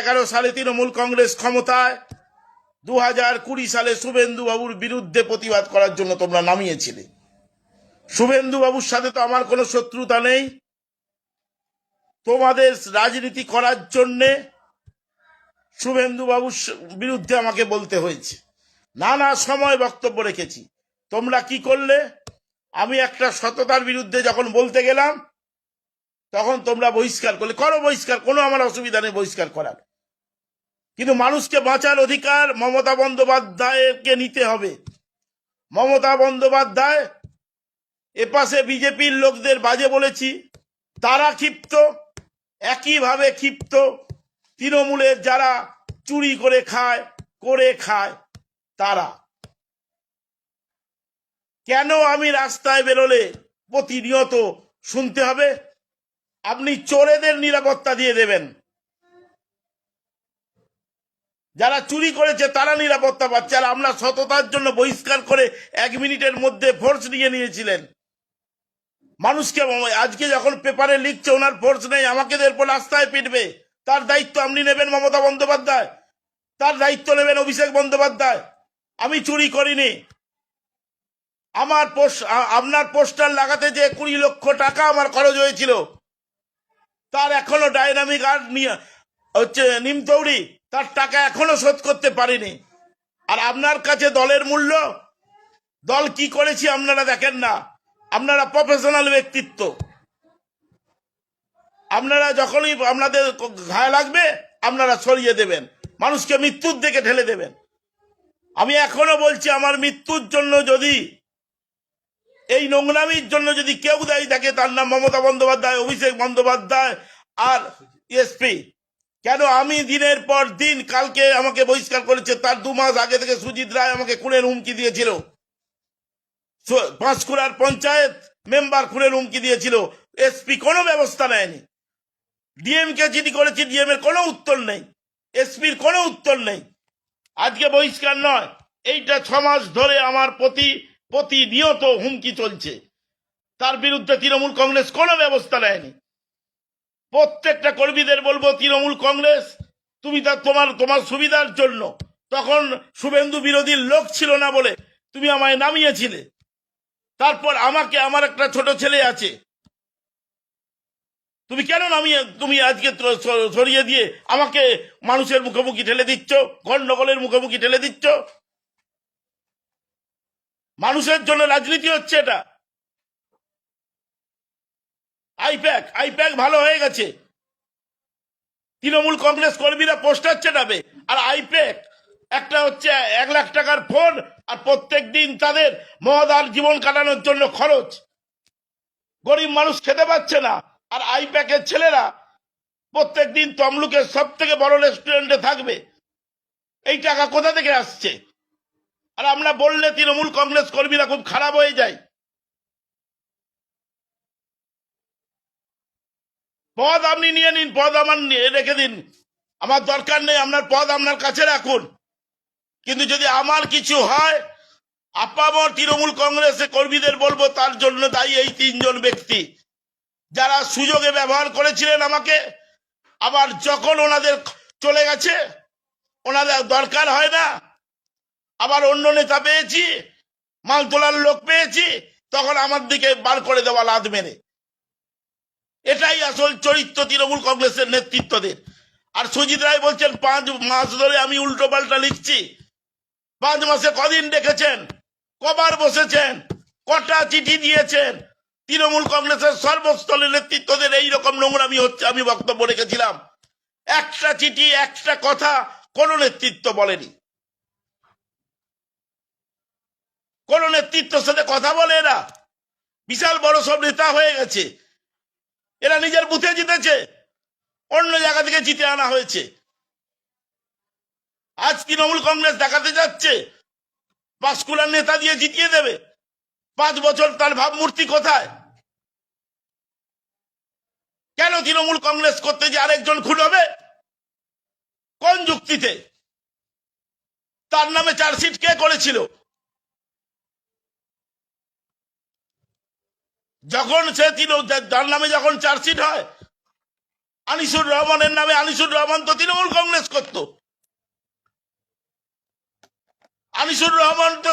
এগারো সালে তৃণমূল কংগ্রেস ক্ষমতায় দু হাজার কুড়ি সালে শুভেন্দুবাবুর বিরুদ্ধে প্রতিবাদ করার জন্য তোমরা নামিয়েছিলে। শুভেন্দুবাবুর সাথে তো আমার কোনো শত্রুতা নেই। তোমাদের রাজনীতি করার জন্যে শুভেন্দুবাবুর বিরুদ্ধে আমাকে বলতে হয়েছে। নানা সময় বক্তব্য রেখেছি। তোমরা কি করলে? আমি একটা সততার বিরুদ্ধে যখন বলতে গেলাম, তখন তোমরা বহিষ্কার করলে। করো বহিষ্কার, কোনো আমার অসুবিধা নেই বহিষ্কার করার। কিন্তু মানুষকে বাঁচার অধিকার মমতা বন্দ্যোপাধ্যায়কে নিতে হবে। মমতা বন্দ্যোপাধ্যায় এপাশে বিজেপির লোকদের বাজে বলেছি, তারা ক্ষিপ্ত, একইভাবে ক্ষিপ্ত, তৃণমূলের যারা চুরি করে খায় করে খায় তারা। কেন আমি রাস্তায় বেরোলে প্রতিনিয়ত শুনতে হবে? আপনি চোরেদের নিরাপত্তা দিয়ে দেবেন। যারা চুরি করেছে, তারা নিরাপত্তা পাচ্ছে। আর আমরা সততার জন্য বহিষ্কার করে এক মিনিটের মধ্যে ফোর্স নিয়ে নিয়েছিলেন। মানুষকে আজকে যখন পেপারে লিখছে, ওনার ফোর্স নেই, আমাকে এরপর রাস্তায় পিটবে। তার দায়িত্ব আপনি নেবেন মমতা বন্দ্যোপাধ্যায়। তার দায়িত্ব নেবেন অভিষেক বন্দ্যোপাধ্যায়। আমি চুরি করিনি। আমার আপনার পোস্টার লাগাতে যে কুড়ি লক্ষ টাকা আমার খরচ হয়েছিল, তার এখনও ডাইনামিক আর নিয়ে হচ্ছে নিমতৌড়ি তার টাকা এখনও শোধ করতে পারিনি। আর আপনার কাছে দলের মূল্য? দল কি করেছি আপনারা দেখেন না। আপনারা প্রফেশনাল ব্যক্তিত্ব। আপনারা যখনই আপনাদের ঘায়ে লাগবে, আপনারা সরিয়ে দেবেন। মানুষকে মৃত্যুর দিকে ঠেলে দেবেন। আমি এখনও বলছি, আমার মৃত্যুর জন্য যদি, এই নোংরামির জন্য যদি কেউ দায়ী থাকে, তার নাম মমতা বন্দ্যোপাধ্যায়, অভিষেক বন্দ্যোপাধ্যায় আর এসপি কেন আমি দিনের পর দিন কালকে আমাকে বহিষ্কার করেছে, তার দু মাস আগে থেকে সুজিত রায় আমাকে খুনের হুমকি দিয়েছিল। পাঁশকুড়ার পঞ্চায়েত মেম্বার খুনের হুমকি দিয়েছিল। এসপি কোনো ব্যবস্থা নেয়নি। ডিএম কে চিঠি করেছি ডিএম এর কোনো উত্তর নেই। এসপির কোনো উত্তর নেই। আজকে বহিষ্কার নয়, এইটা ছ মাস ধরে আমার প্রতি, প্রতিনিয়ত হুমকি চলছে। তার বিরুদ্ধে তৃণমূল কংগ্রেস কোনো ব্যবস্থা নেয়নি। প্রত্যেকটা কর্মীদের বলব, তৃণমূল কংগ্রেস, তুমি তা তোমার তোমার সুবিধার জন্য। তখন শুভেন্দু বিরোধীর লোক ছিল না বলে তুমি আমায় নামিয়েছিলে। তারপর আমাকে, আমার একটা ছোট ছেলে আছে। তুমি কেন নামিয়ে, তুমি আজকে সরিয়ে দিয়ে আমাকে মানুষের মুখোমুখি ঠেলে দিচ্ছ গন্ডগোলের মুখোমুখি ঠেলে দিচ্ছ? মানুষের জন্য রাজনীতি হচ্ছে এটা। আইপ্যাক আইপ্যাক ভালো হয়ে গেছে। তৃণমূল কংগ্রেস কর্মীরা পোস্টার চেটাবে। আর আইপ্যাক, একটা হচ্ছে এক লাখ টাকার ফোন আর প্রত্যেক দিন তাদের মহদার জীবন কাটানোর জন্য খরচ। গরিব মানুষ খেতে পাচ্ছে না। আর আইপ্যাকের ছেলেরা প্রত্যেক দিন তমলুকের সব থেকে বড় রেস্টুরেন্টে থাকবে। এই টাকা কোথা থেকে আসছে? আর আমরা বললে তৃণমূল কংগ্রেস কর্মীরা খুব খারাপ হয়ে যায়। পদ আপনি নিয়ে নিন, পদ আমার রেখে দিন। আমার দরকার নেই, আপনার পদ আপনার কাছে রাখুন। কিন্তু যদি আমার কিছু হয়, আপামর তৃণমূল কংগ্রেসের কর্মীদের বলব, তার জন্য দায়ী এই তিনজন ব্যক্তি। যারা সুযোগে ব্যবহার করেছিলেন আমাকে, আবার যখন ওনাদের চলে গেছে, ওনাদের দরকার হয় না। আবার অন্য নেতা পেয়েছি মাল তোলার লোক পেয়েছি, তখন আমার দিকে বার করে দেওয়া লাদ মেরে। এটাই আসল চরিত্র তৃণমূল কংগ্রেসের নেতৃত্বদের। আর সুজিত রায় বলছেন, পাঁচ মাস ধরে আমি উল্টো পাল্টা লিখছি। পাঁচ মাসে কদিন ডেকেছেন? কবার বসেছেন? কটা চিঠি দিয়েছেন? তৃণমূল কংগ্রেসের সর্বস্তলের নেতৃত্বদের এইরকম নোংরামি হচ্ছে, আমি বক্তব্য রেখেছিলাম। একটা চিঠি, একটা কথা কোন নেতৃত্ব বলেনি। কোন নেতৃত্বের সাথে কথা বলে এরা বিশাল বড় সব নেতা হয়ে গেছে। এরা নিজের বুথে জিতেছে। অন্য জায়গা থেকে জিতে আনা হয়েছে। আজ তৃণমূল কংগ্রেস দেখাতে যাচ্ছে। পাঁশকুড়ার নেতা দিয়ে জিতিয়ে দেবে। পাঁচ বছর তার ভাবমূর্তি কোথায়? কেন তৃণমূল কংগ্রেস করতে যে আরেকজন খুন হবে? কোন যুক্তিতে? তার নামে চার্জশিট কে করেছিল? যখন সে তৃণমূল তার নামে যখন চার্জশিট হয়, আনিসুর রহমানের নামে আনিসুর রহমান তো তৃণমূল কংগ্রেস করত। আনিসুর রহমান তো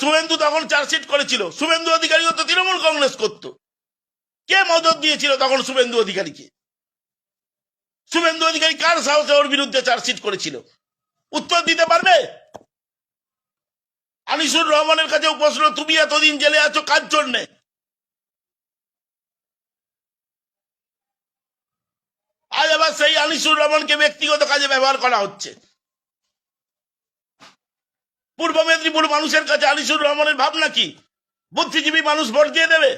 সুমেন্দু তখন চার্জশিট করেছিল। সুমেন্দু অধিকারীও তো তৃণমূল কংগ্রেস করত। কে মদত দিয়েছিল তখন শুভেন্দু অধিকারীকে? শুভেন্দু অধিকারী কার সাহসে ওর বিরুদ্ধে চার্জশিট করেছিল? উত্তর দিতে পারবে? আনিসুর রহমানের কাছে প্রশ্ন, তুমি এতদিন জেলে আছো, কার জন্যে? আবার সেই আনিসুর রহমানকে ব্যক্তিগত কাজে ব্যবহার করা হচ্ছে। পূর্ব মেদিনীপুর মানুষের কাছে আনিসুর রহমানের ভাবনা কি? বুদ্ধিজীবী মানুষ ভোট দিয়ে দেবে?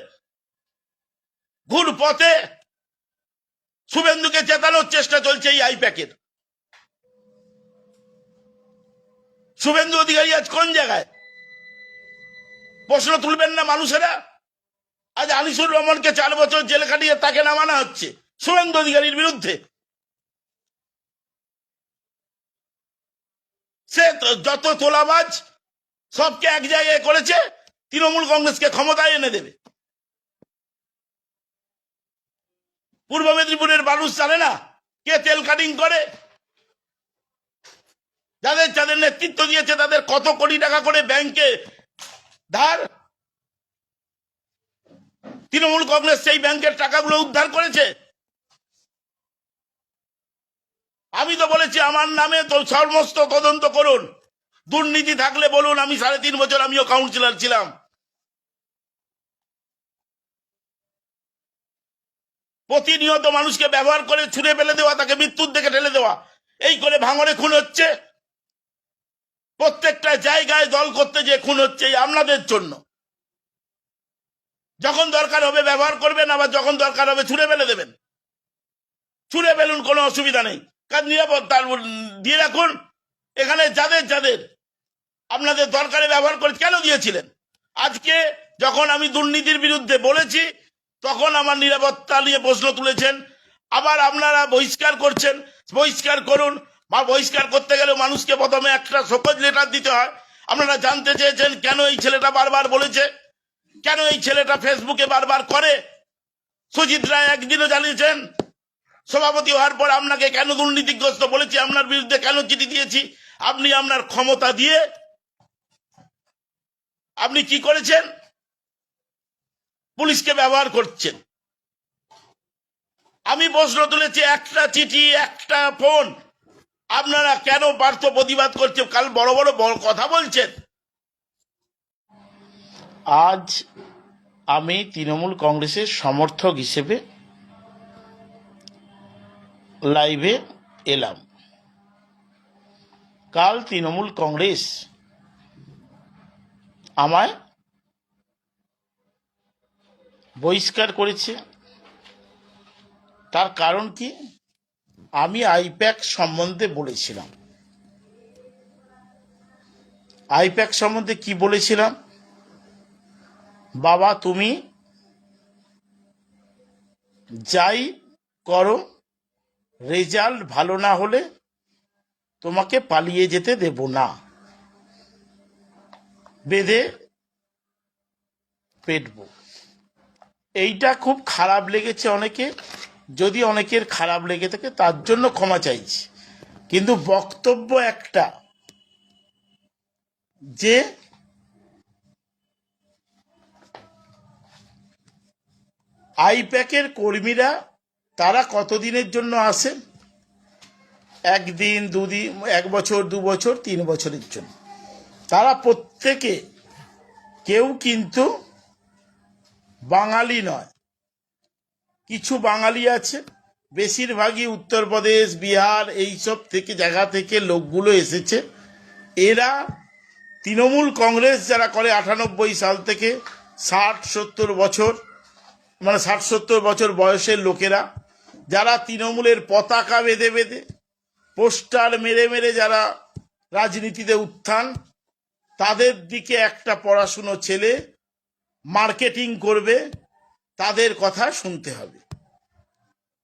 ঘুর পথে শুভেন্দুকে চেতানোর চেষ্টা চলছে এই আইপ্যাকের। শুভেন্দু অধিকারী আজ কোন জায়গায়? প্রশ্ন তুলবেন না মানুষেরা। আজ আনিসুর রহমানকে চার বছর জেল খাটিয়ে তাকে নামানো হচ্ছে। শুভেন্দু অধিকারীর বিরুদ্ধে সে যত তোলাবাজ সবকে এক জায়গায় করেছে, তৃণমূল কংগ্রেসকে ক্ষমতায় এনে দেবে। পূর্ব মেদিনীপুরের মানুষ জানে না কে তেল কাটিং করে। যাদের যাদের নেতৃত্ব দিয়েছে, তাদের কত কোটি টাকা করে ব্যাংকে ধার? তৃণমূল কংগ্রেস সেই ব্যাংকের টাকাগুলো উদ্ধার করেছে আমি তো বলেছি, আমার নামে তো সমস্ত তদন্ত করুন। দুর্নীতি থাকলে বলুন, আমি সাড়ে তিন বছর আমিও কাউন্সিলর ছিলাম। প্রতিনিয়ত মানুষকে ব্যবহার করে ছুঁড়ে ফেলে দেওয়া, তাকে মৃত্যুর দিকে ঠেলে দেওয়া, এই করে ভাঙরে খুন হচ্ছে। প্রত্যেকটা জায়গায় দল করতে যে খুন হচ্ছে আপনাদের জন্য। যখন দরকার হবে ব্যবহার করবেন, আবার যখন দরকার হবে ছুঁড়ে ফেলে দেবেন। ছুঁড়ে ফেলুন, কোনো অসুবিধা নেই। নিরাপত্তা দিয়ে রাখুন। এখানে যাদের যাদের আপনাদের দরকারে ব্যবহার করে কেন দিয়েছিলেন? আজকে যখন আমি দুর্নীতির বিরুদ্ধে বলেছি, তখন আমার নিরাপত্তা নিয়ে প্রশ্ন তুলেছেন। আবার আপনারা বহিষ্কার করছেন। বহিষ্কার করুন। বা বহিষ্কার করতে গেলে মানুষকে প্রথমে একটা শোকজ লেটার দিতে হয়। আপনারা জানতে চেয়েছেন কেন এই ছেলেটা বারবার বলেছে? কেন এই ছেলেটা ফেসবুকে বারবার করে? সুজিত রায় একদিনও জানিয়েছেন সভাপতি হওয়ার পর আপনাকে কেন দুর্নীতিগ্রস্ত বলেছি? আপনার বিরুদ্ধে কেন চিঠি দিয়েছি? আপনি আপনার ক্ষমতা দিয়ে আপনি কি করেছেন? পুলিশকে ব্যবহার করছেন। আমি প্রশ্ন তুলেছি, একটা চিঠি, একটা ফোন, আপনারা কেন পার্থ প্রতিবাদ করছে কাল বড় বড় বড় কথা বলছেন। আজ আমি তৃণমূল কংগ্রেসের সমর্থক হিসেবে লাইভে এলাম। কাল তৃণমূল কংগ্রেস আমায় বহিষ্কার করেছে। তার কারণ কি? আমি আইপ্যাক সম্বন্ধে বলেছিলাম। আইপ্যাক সম্বন্ধে কি বলেছিলাম? বাবা, তুমি যাই করো রেজাল্ট ভালো না হলে তোমাকে পালিয়ে যেতে দেব না। বেঁধে পেটব। এইটা খুব খারাপ লেগেছে অনেকে। যদি অনেকের খারাপ লেগে থাকে, তার জন্য ক্ষমা চাইছি। কিন্তু বক্তব্য একটা, যে আইপ্যাকের কর্মীরা তারা কতদিনের জন্য আসে? একদিন, দুদিন, এক বছর, দু বছর, তিন বছরের জন্য। তারা প্রত্যেকে কেউ কিন্তু বাঙালি নয়। কিছু বাঙালি আছে, বেশিরভাগই উত্তরপ্রদেশ, বিহার, এইসব থেকে, জায়গা থেকে লোকগুলো এসেছে। এরা তৃণমূল কংগ্রেস যারা করে, আটানব্বই সাল থেকে ষাট সত্তর বছর মানে ষাট সত্তর বছর বয়সের লোকেরা যারা তৃণমূলের পতাকা বেঁধে বেঁধে, পোস্টার মেরে মেরে যারা রাজনীতিতে উত্থান, তাদের দিকে একটা পড়াশুনো ছেলে মার্কেটিং করবে, তাদের কথা শুনতে হবে।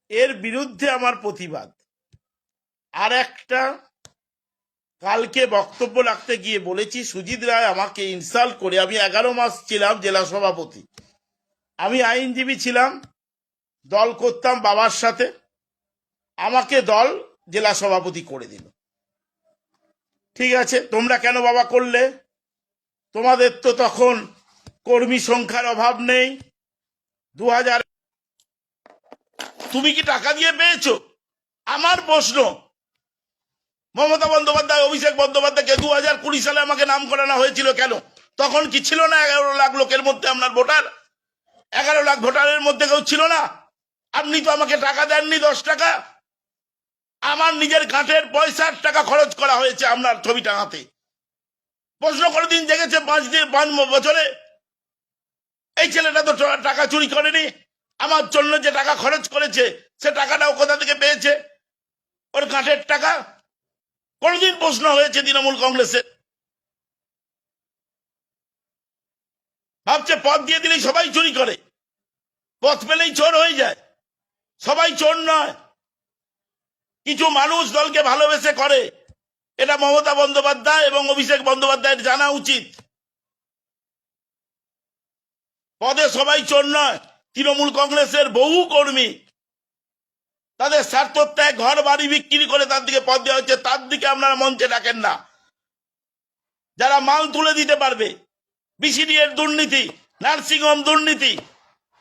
এর বিরুদ্ধে আমার প্রতিবাদ। আর একটা, কালকে বক্তব্য রাখতে গিয়ে বলেছি, সুজিত রায় আমাকে ইনসাল্ট করে, আমি এগারো মাস ছিলাম জেলা সভাপতি। আমি আইনজীবী ছিলাম দল করতাম বাবার সাথে। আমাকে দল জেলা সভাপতি করে দিল। ঠিক আছে, তোমরা কেন বাবা করলে? তোমাদের তো তখন কর্মী সংখ্যার অভাব নেই। দু হাজার তুমি কি টাকা দিয়ে পেয়েছ? আমার প্রশ্ন। মমতা বন্দ্যোপাধ্যায়, অভিষেক বন্দ্যোপাধ্যায়কে দু হাজার কুড়ি সালে আমাকে নাম করানো হয়েছিল কেন? তখন কি ছিল না এগারো লাখ লোকের মধ্যে আপনার ভোটার? এগারো লাখ ভোটারের মধ্যে কেউ ছিল না? আপনি তো আমাকে টাকা দেননি, দশ টাকা। আমার নিজের কাঠের পয়সার টাকা খরচ করা হয়েছে আপনার ছবি টাঙাতে প্রশ্ন করে দিন জেগেছে পাঁচ দিন পাঁচ বছরে। এই ছেলেটা তো টাকা চুরি করেনি। আমার জন্য যে টাকা খরচ করেছে, সে টাকাটাও কোথা থেকে পেয়েছে? ওর কাঠের টাকা? কোনদিন প্রশ্ন হয়েছে তৃণমূল কংগ্রেসের। ভাবছে পথ দিয়ে দিলেই সবাই চুরি করে। পথ পেলেই চোর হয়ে যায়। সবাই চোর নয়। কিছু মানুষ দলকে ভালোবেসে করে। এটা মমতা বন্দ্যোপাধ্যায় এবং অভিষেক বন্দ্যোপাধ্যায়ের জানা উচিত। পদে সবাই চোর নয়, তৃণমূল কংগ্রেসের বহু কর্মী। তাদের স্বার্থ ত্যাগ ঘর বাড়ি বিক্রি করে তার দিকে পদ দেওয়া হচ্ছে, তার দিকে আপনারা মঞ্চে ডাকেন না। যারা মাল তুলে দিতে পারবে বিসিডি এর দুর্নীতি, নার্সিংহোম দুর্নীতি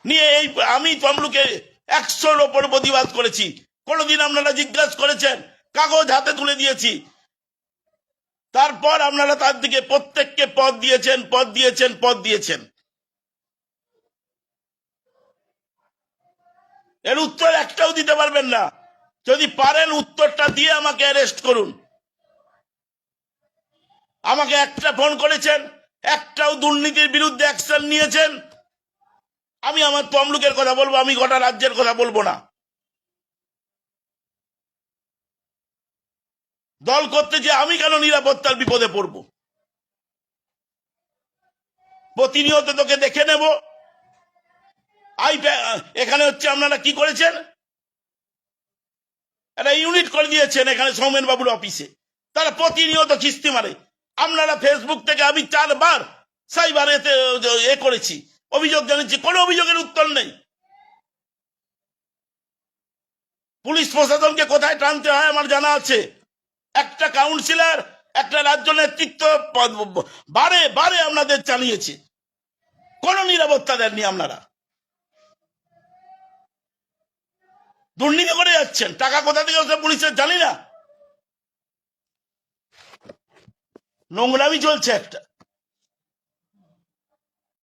নিয়ে এই আমি তমলুকে একশোর ওপর প্রতিবাদ করেছি। কোনোদিন আপনারা জিজ্ঞাসা করেছেন, কাগজ হাতে তুলে দিয়েছি। তারপর আপনারা তার দিকে প্রত্যেককে পদ দিয়েছেন পদ দিয়েছেন পদ দিয়েছেন। এর উত্তর একটাও দিতে পারবেন না। যদি পারেন উত্তরটা দিয়ে আমাকে অ্যারেস্ট করুন। আমাকে একটা ফোন করেছেন, একটাও দুর্নীতির বিরুদ্ধে অ্যাকশন নিয়েছেন আমি আমার তমলুকের কথা বলব, আমি গোটা রাজ্যের কথা বলব না। দল করতে যে আমি কেন নিরাপত্তার বিপদে পড়ব? প্রতিনিয়ত তোকে দেখে নেব। আই এখানে হচ্ছে আপনারা কি করেছেন? একটা ইউনিট করে দিয়েছেন এখানে সৌমেন বাবুর অফিসে। তারা প্রতিনিয়ত কিস্তি মারে। আপনারা ফেসবুক থেকে আমি চারবার সাইবার এতে, এ করেছি। অভিযোগ জানিয়েছি, কোনো অভিযোগের উত্তর নেই। পুলিশ প্রশাসনকে কোথায় টানতে হয় আমার জানা আছে। একটা কাউন্সিলর একটা রাজ্য নেতৃত্ব, বারে বারে আপনাদের চালিয়েছে কোন নিরাপত্তা দেননি আপনারা। দুর্নীতি করে যাচ্ছেন, টাকা কোথা থেকে হচ্ছে পুলিশের জানি না। নোংরামি চলছে একটা।